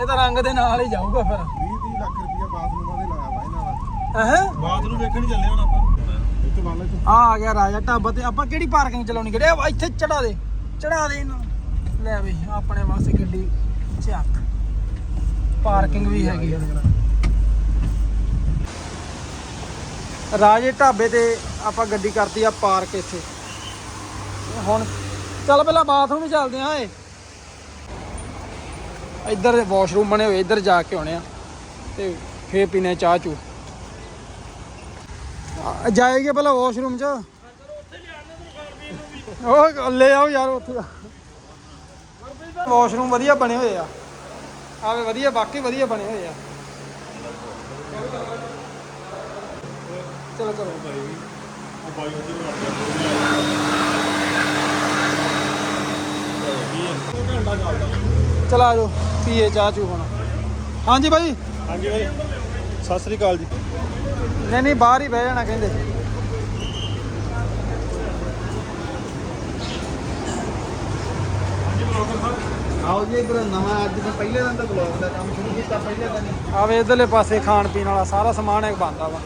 ਇਹ ਤਾਂ ਰੰਗ ਦੇ ਨਾਲ ਹੀ ਜਾਊਗਾ ਫਿਰ। 20 30 ਲੱਖ ਰੁਪਇਆ ਬਾਥਰੂਮਾਂ ਦੇ ਲਾਇਆ ਵਾ ਇਹਨਾਂ ਦਾ। ਅਹ ਬਾਥਰੂਮ ਵੇਖਣ ਹੀ ਚੱਲੇ ਹੁਣ ਆਪਾਂ। ਇੱਥੇ ਬੰਨ ਲੈ ਆ ਆ ਗਿਆ ਰਾਜਾ ਢਾਬਾ ਤੇ। ਆਪਾਂ ਕਿਹੜੀ ਪਾਰਕਿੰਗ ਚਲਾਉਣੀ ਕਿਹੜੇ? ਆ ਇੱਥੇ ਚੜਾ ਦੇ। ਚੜਾ ਦੇ ਇਹਨੂੰ ਲੈ ਬਈ ਆਪਣੇ ਵਾਸਤੇ ਗੱਡੀ ਚੱਕ ਪਾਰਕਿੰਗ ਵੀ ਹੈਗੀ ਆ। ਰਾਜੇ ਢਾਬੇ ਤੇ ਆਪਾਂ ਗੱਡੀ ਕਰਤੀ ਆ ਪਾਰਕ ਇੱਥੇ। ਹੁਣ ਚੱਲ ਪਹਿਲਾਂ ਬਾਥਰੂਮ ਵੀ ਚੱਲਦੇ ਆ ਏ ਇੱਧਰ ਵਾਸ਼ਰੂਮ ਬਣੇ ਹੋਏ ਇੱਧਰ ਜਾ ਕੇ ਆਉਣੇ ਆ ਤੇ ਫੇਰ ਪੀਨੇ ਚਾਹ ਚੂ ਆ, ਜਾਏਗੇ ਪਹਿਲਾਂ ਵਾਸ਼ਰੂਮ ਚ? ਉਹ ਲੈ ਆਓ ਯਾਰ ਉੱਥੇ। ਵਾਸ਼ਰੂਮ ਵਧੀਆ ਬਣੇ ਹੋਏ ਆ। ਆਵੇ ਵਧੀਆ ਬਾਕੀ ਵਧੀਆ ਬਣੇ ਹੋਏ ਆ। ਚਲੋ ਕਰੋ ਚਲ ਆ ਜਾਓ ਪੀਏ ਚਾਹ ਚੂ ਹੁਣ ਹਾਂਜੀ ਬਾਈ ਹਾਂਜੀ ਭਾਈ ਸਤਿ ਸ੍ਰੀ ਅਕਾਲ ਜੀ। ਨਹੀਂ ਨਹੀਂ ਬਾਹਰ ਹੀ ਬਹਿ ਜਾਣਾ ਕਹਿੰਦੇ। ਆਓ ਜੀ ਇਧਰ ਨਵਾਂ ਅੱਜ ਦਾ ਪਹਿਲੇ ਦਿਨ ਦਾ ਬਲੌਗ ਦਾ ਕੰਮ ਸ਼ੁਰੂ ਕੀਤਾ ਪਹਿਲੇ ਦਿਨ ਹੀ। ਆਵੇ ਇਧਰਲੇ ਪਾਸੇ ਖਾਣ ਪੀਣ ਵਾਲਾ ਸਾਰਾ ਸਮਾਨ ਇੱਕ ਬੰਦਾ ਵਾ।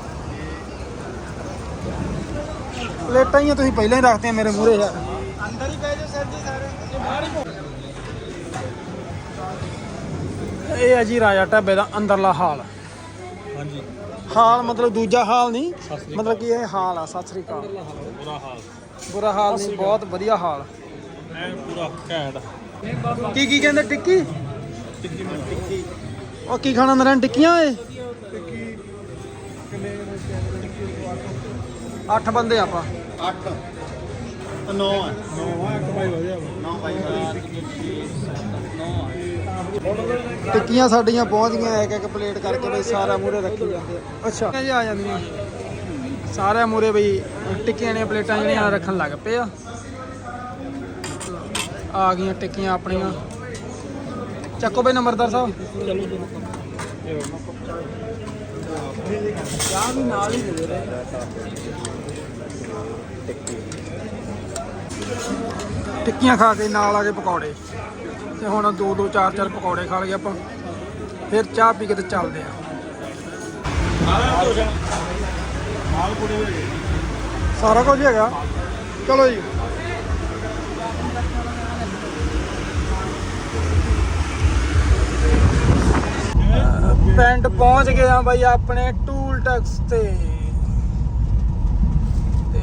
ਪਲੇਟਾਂ ਹੀ ਆ ਤੁਸੀਂ ਪਹਿਲਾਂ ਹੀ ਰੱਖਤੀਆਂ ਮੇਰੇ ਮੂਹਰੇ। ਯਾਰ ਅੰਦਰ ਹੀ ਬਹਿ ਜਾਓ ਸਰ ਜੀ ਸਾਰੇ। ਇਹ ਹੈ ਜੀ ਰਾਜਾ ਢਾਬੇ ਦਾ ਅੰਦਰਲਾ ਹਾਲ। ਹਾਂਜੀ। ਹਾਲ ਮਤਲਬ ਦੂਜਾ ਹਾਲ ਨਹੀਂ ਮਤਲਬ ਕਿ ਇਹ ਹਾਲ ਆ ਸਤਿ ਸ੍ਰੀ ਅਕਾਲ। ਬੁਰਾ ਹਾਲ। ਬੁਰਾ ਹਾਲ ਨਹੀਂ ਬਹੁਤ ਵਧੀਆ ਹਾਲ। ਐ ਪੂਰਾ ਘੈਂਟ। ਕੀ ਕੀ ਕਹਿੰਦੇ ਟਿੱਕੀ? ਟਿੱਕੀ ਉਹ ਕੀ ਖਾਣਾ ਨਰਨ ਟਿੱਕੀਆਂ ਏ ਅੱਠ ਬੰਦੇ ਆਪਾਂ। 8 9 ਹੈ। ਨਵਾਂ ਇੱਕ ਭਾਈ ਵਧੀਆ ਵਾ 9 ਬਾਈ। ਟਿੱਕੀਆਂ ਸਾਡੀਆਂ ਪਹੁੰਚ ਗਈਆਂ ਇੱਕ ਇੱਕ ਪਲੇਟ ਕਰਕੇ ਬਈ ਸਾਰਾ ਮੂਰੇ ਰੱਖੀ ਜਾਂਦੇ। ਅੱਛਾ। ਇਹ ਆ ਜਾਂਦੀਆਂ। ਸਾਰਿਆਂ ਮੂਰੇ ਬਈ ਟਿੱਕੀਆਂ ਦੀਆਂ ਪਲੇਟਾਂ ਜਿਹੜੀਆਂ ਰੱਖਣ ਲੱਗ ਪਏ ਆ। ਆ ਗਈਆਂ ਟਿੱਕੀਆਂ ਆਪਣੀਆਂ। ਚੱਕੋ ਬਈ ਨੰਬਰਦਾਰ ਸਾਹਿਬ। ਚਾਹ ਵੀ ਨਾਲ ਹੀ ਦੇ ਦੇ ਟਿੱਕੀਆਂ ਖਾ ਕੇ ਨਾਲ ਆ ਗਏ ਪਕੌੜੇ। ਤੇ ਹੁਣ ਦੋ ਦੋ ਚਾਰ ਚਾਰ ਪਕੌੜੇ ਖਾ ਲਏ ਆਪਾਂ। ਫਿਰ ਚਾਹ ਪੀ ਕੇ ਤੇ ਚੱਲਦੇ ਆ। ਸਾਰਾ ਕੁਝ ਹੈਗਾ। ਚਲੋ ਜੀ। ਪਿੰਡ ਪਹੁੰਚ ਗਏ ਆ ਬਾਈ ਆਪਣੇ ਟੂਲ ਟੈਕਸ ਤੇ। ਤੇ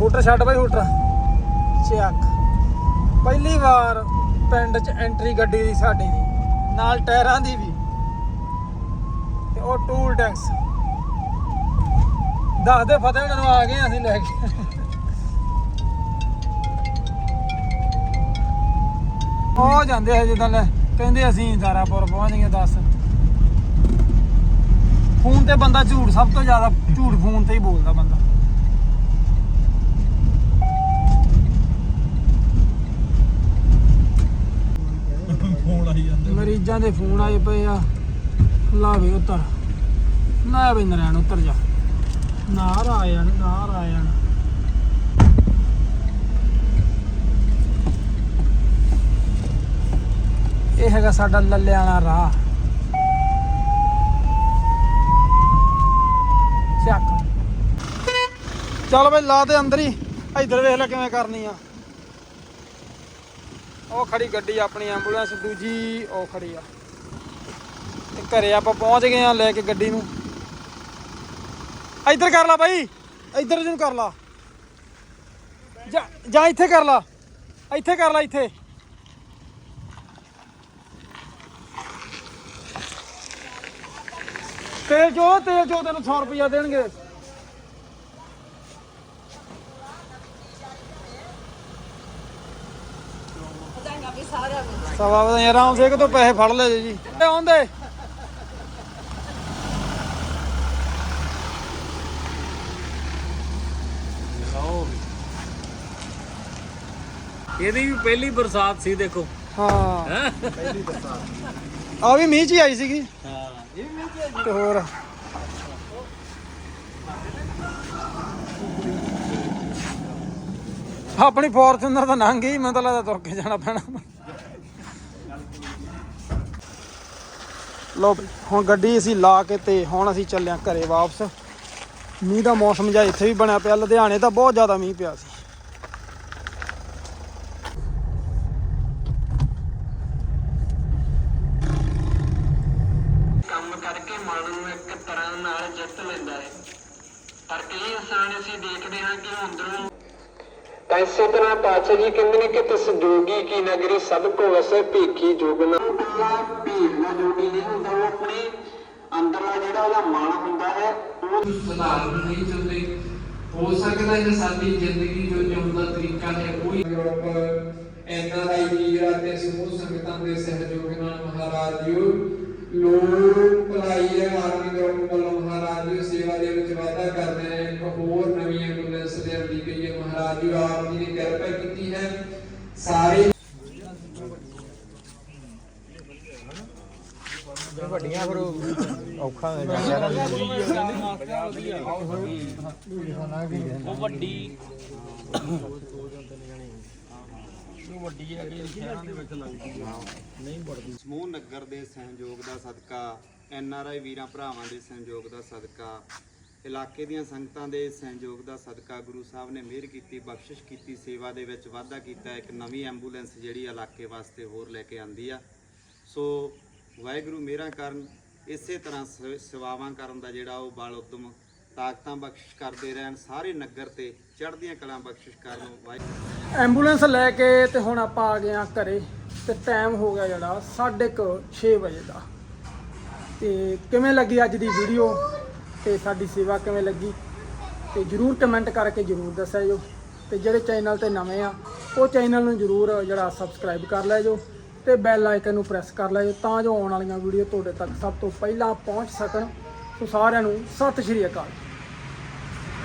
ਹੋਟਲ ਛੱਡ ਬਾਈ ਹੋਟਲ ਚੱਕ। ਪਹਿਲੀ ਵਾਰ ਪਿੰਡ 'ਚ ਐਂਟਰੀ ਗੱਡੀ ਦੀ ਸਾਡੀ ਦੀ, ਨਾਲ ਟਾਇਰਾਂ ਦੀ ਵੀ। ਤੇ ਉਹ ਟੂਲ ਟੈਕਸ। ਦੱਸਦੇ ਫਤਿਹ ਜਦੋਂ ਆ ਗਏ ਅਸੀਂ ਲੈ ਕੇ। ਉਹ ਜਾਂਦੇ ਆ ਜਿੱਦਾਂ ਲੈ, ਕਹਿੰਦੇ ਅਸੀਂ ਦਾਰਾਪੁਰ ਪਹੁੰਚ ਗਏ, ਦੱਸ। ਫੋਨ ਤੇ ਬੰਦਾ ਝੂਠ, ਸਭ ਤੋਂ ਜ਼ਿਆਦਾ ਝੂਠ ਫੋਨ ਤੇ ਹੀ ਬੋਲਦਾ ਬੰਦਾ। ਫੋਨ ਆਈ ਜਾਂਦੇ ਮਰੀਜ਼ਾਂ ਦੇ ਫੋਨ ਆਏ ਪਏ ਆ। ਲਾ ਉਤਰ ਲੈ ਵੀ ਨਰੈਣ ਉਤਰ ਜਾ। ਨਾਰਾਇਣ ਨਾਰਾਇਣ ਇਹ ਹੈਗਾ ਸਾਡਾ ਲੱਲਿਆਂ ਰਾਹ। ਚੱਕ ਚੱਲ ਬਈ, ਲਾ ਦੇ ਅੰਦਰ ਹੀ। ਇਧਰ ਵੇਖ ਲੈ ਕਿਵੇਂ ਕਰਨੀ ਆ। ਉਹ ਖੜੀ ਗੱਡੀ ਆਪਣੀ ਐਂਬੂਲੈਂਸ ਦੂਜੀ ਉਹ ਖੜੀ ਆ। ਤੇ ਘਰੇ ਆਪਾਂ ਪਹੁੰਚ ਗਏ ਆ ਲੈ ਕੇ ਗੱਡੀ ਨੂੰ। ਇੱਧਰ ਕਰ ਲਾ ਬਾਈ, ਇੱਧਰ ਜਿਹਨੂੰ ਕਰ ਲਾ। ਜਾਂ ਇੱਥੇ ਕਰ ਲਾ, ਇੱਥੇ ਕਰ ਲਾ ਇੱਥੇ। ਤੇਲ ਜੋ ਤੇਲ ਜੋ ਤੈਨੂੰ 100 ਰੁਪਇਆ ਦੇਣਗੇ। ਸਵਾ ਵਜੇ ਆਰਾਮ ਸੇ ਤੋਂ ਪੈਸੇ ਫੜ ਲੈ ਜੀ ਤੇ ਆਉਂਦੇ। ਇਹਦੀ ਵੀ ਪਹਿਲੀ ਬਰਸਾਤ ਸੀ ਦੇਖੋ। ਹਾਂ। ਆ ਵੀ ਮੀਂਹ ਚ ਹੀ ਆਈ ਸੀਗੀ। ਹਾਂ ਇਹ ਵੀ ਤੇ ਹੋਰ। ਆਪਣੀ ਫੋਰਚੂਨਰ ਤਾਂ ਲੰਘ ਗਈ ਮੈਨੂੰ ਤਾਂ ਲੱਗਦਾ ਤੁਰ ਕੇ ਜਾਣਾ ਪੈਣਾ। ਲੋ ਬਈ, ਹੁਣ ਗੱਡੀ ਅਸੀਂ ਲਾ ਕੇ ਤੇ ਹੁਣ ਅਸੀਂ ਚੱਲਿਆ ਘਰੇ ਵਾਪਸ। ਮੀਂਹ ਦਾ ਮੌਸਮ ਜਿਹਾ ਇੱਥੇ ਵੀ ਬਣਿਆ ਪਿਆ ਲੁਧਿਆਣੇ ਤਾਂ ਬਹੁਤ ਜ਼ਿਆਦਾ ਮੀਂਹ ਪਿਆ ਸੀ। ਕੰਮ ਕਰਕੇ ਮਨ ਨੂੰ ਇੱਕ ਤਰ੍ਹਾਂ ਨਾਲ ਜਿੱਤ ਲੈਂਦਾ ਹੈ। ਪਰ ਕਈ ਇਨਸਾਨ ਅਸੀਂ ਦੇਖਦੇ ਹਾਂ ਕਿ ਅੰਦਰੋਂ ਤਾਂ ਇਸੇ ਤਰ੍ਹਾਂ ਪਾਤਸ਼ਾਹ ਜੀ ਕਹਿੰਦੇ ਨੇ ਕਿ ਤਿਸ ਜੋਗੀ ਕੀ ਨਗਰੀ ਸਭ ਕੋ ਵਸੈ ਭੇਖੀ ਜੋਗਨਾ ਭੇਖ ਦਾ ਜੋਗੀ ਨਹੀਂ ਹੁੰਦਾ ਉਹ ਆਪਣੇ ਅੰਦਰਲਾ ਜਿਹੜਾ ਉਹਦਾ ਮਨ ਹੁੰਦਾ ਹੈ ਉਹ ਸੁਧਾਰ ਨਹੀਂ ਚਾਹੁੰਦੇ ਹੋ ਸਕਦਾ ਹੈ ਸਾਡੀ ਜ਼ਿੰਦਗੀ ਜੋ ਜਿਉਣ ਦਾ ਤਰੀਕਾ ਹੈ ਉਹ ਹੀ ਗਰੁੱਪ ਐਨਾ ਦਾ ਵੀਰਾ ਤੇ ਸਮੂਹ ਸੰਗਤਾਂ ਦੇ ਸਹਿਯੋਗ ਨਾਲ ਮਹਾਰਾਜ ਜੀ ਲੋਕ ਭਲਾਈ ਦੇ ਆਰਮੀ ਗਰੁੱਪ ਵੱਲੋਂ ਮਹਾਰਾਜ ਜੀ ਸੇਵਾ ਦੇ ਵਿੱਚ ਵਾਧਾ ਕਰਦੇ ਨੇ ਇੱਕ ਹੋਰ ਨਵੀਂ ਐਂਬੂਲੈਂਸ ਲਿਆਂਦੀ ਗਈ ਹੈ ਮਹਾਰਾਜ ਜੀ ਆਪ ਜੀ ਨੇ ਕਿਰਪਾ ਕੀਤੀ ਹੈ ਸਾਰੇ ਉਹ ਵੱਡੀ। ਸਮੂਹ ਨਗਰ ਦੇ ਸਹਿਯੋਗ ਦਾ ਸਦਕਾ ਐਨ ਆਰ ਆਈ ਵੀਰਾਂ ਭਰਾਵਾਂ ਦੇ ਸਹਿਯੋਗ ਦਾ ਸਦਕਾ ਇਲਾਕੇ ਦੀਆਂ ਸੰਗਤਾਂ ਦੇ ਸਹਿਯੋਗ ਦਾ ਸਦਕਾ ਗੁਰੂ ਸਾਹਿਬ ਨੇ ਮਿਹਰ ਕੀਤੀ ਬਖਸ਼ਿਸ਼ ਕੀਤੀ ਸੇਵਾ ਦੇ ਵਿੱਚ ਵਾਧਾ ਕੀਤਾ ਇੱਕ ਨਵੀਂ ਐਂਬੂਲੈਂਸ ਜਿਹੜੀ ਇਲਾਕੇ ਵਾਸਤੇ ਹੋਰ ਲੈ ਕੇ ਆਂਦੀ ਆ। ਸੋ ਵਾਹਿਗੁਰੂ ਮੇਰਾ ਕਰਨ, ਇਸੇ ਤਰ੍ਹਾਂ ਸ- ਸੇਵਾਵਾਂ ਕਰਨ ਦਾ ਜਿਹੜਾ ਉਹ ਬਲ ਉਦਮ ਤਾਕਤਾਂ ਬਖਸ਼ਿਸ਼ ਕਰਦੇ ਰਹਿਣ, ਸਾਰੇ ਨਗਰ ਤੇ ਚੜ੍ਹਦੀਆਂ ਕਲਾਂ ਬਖਸ਼ਿਸ਼ ਕਰਨ ਵਾਹਿਗੁਰੂ ਐਂਬੂਲੈਂਸ ਲੈ ਕੇ ਤੇ ਹੁਣ ਆਪਾਂ ਆ ਗਏ ਆ ਘਰੇ ਤੇ ਟਾਈਮ ਹੋ ਗਿਆ ਜਿਹੜਾ 6:30 ਵਜੇ ਦਾ। ਤੇ ਕਿਵੇਂ ਲੱਗੀ ਅੱਜ ਦੀ ਵੀਡੀਓ ਤੇ ਸਾਡੀ ਸੇਵਾ ਕਿਵੇਂ ਲੱਗੀ? ਤੇ ਜਰੂਰ ਕਮੈਂਟ ਕਰਕੇ ਜਰੂਰ ਦੱਸਿਆ ਜੋ। ਤੇ ਜਿਹੜੇ ਚੈਨਲ ਤੇ ਨਵੇਂ ਆ, ਉਹ ਚੈਨਲ ਨੂੰ ਜਰੂਰ ਜਿਹੜਾ ਸਬਸਕ੍ਰਾਈਬ ਕਰ ਲੈ ਜੋ। ਤੇ ਬੈਲ ਆਈਕਨ ਨੂੰ ਪ੍ਰੈਸ ਕਰ ਲੈ ਤਾਂ ਜੋ ਆਉਣ ਵਾਲੀਆਂ ਵੀਡੀਓ ਤੁਹਾਡੇ ਤੱਕ ਸਭ ਤੋਂ ਪਹਿਲਾਂ ਪਹੁੰਚ ਸਕਣ। ਸੋ ਸਾਰਿਆਂ ਨੂੰ ਸਤਿ ਸ਼੍ਰੀ ਅਕਾਲ।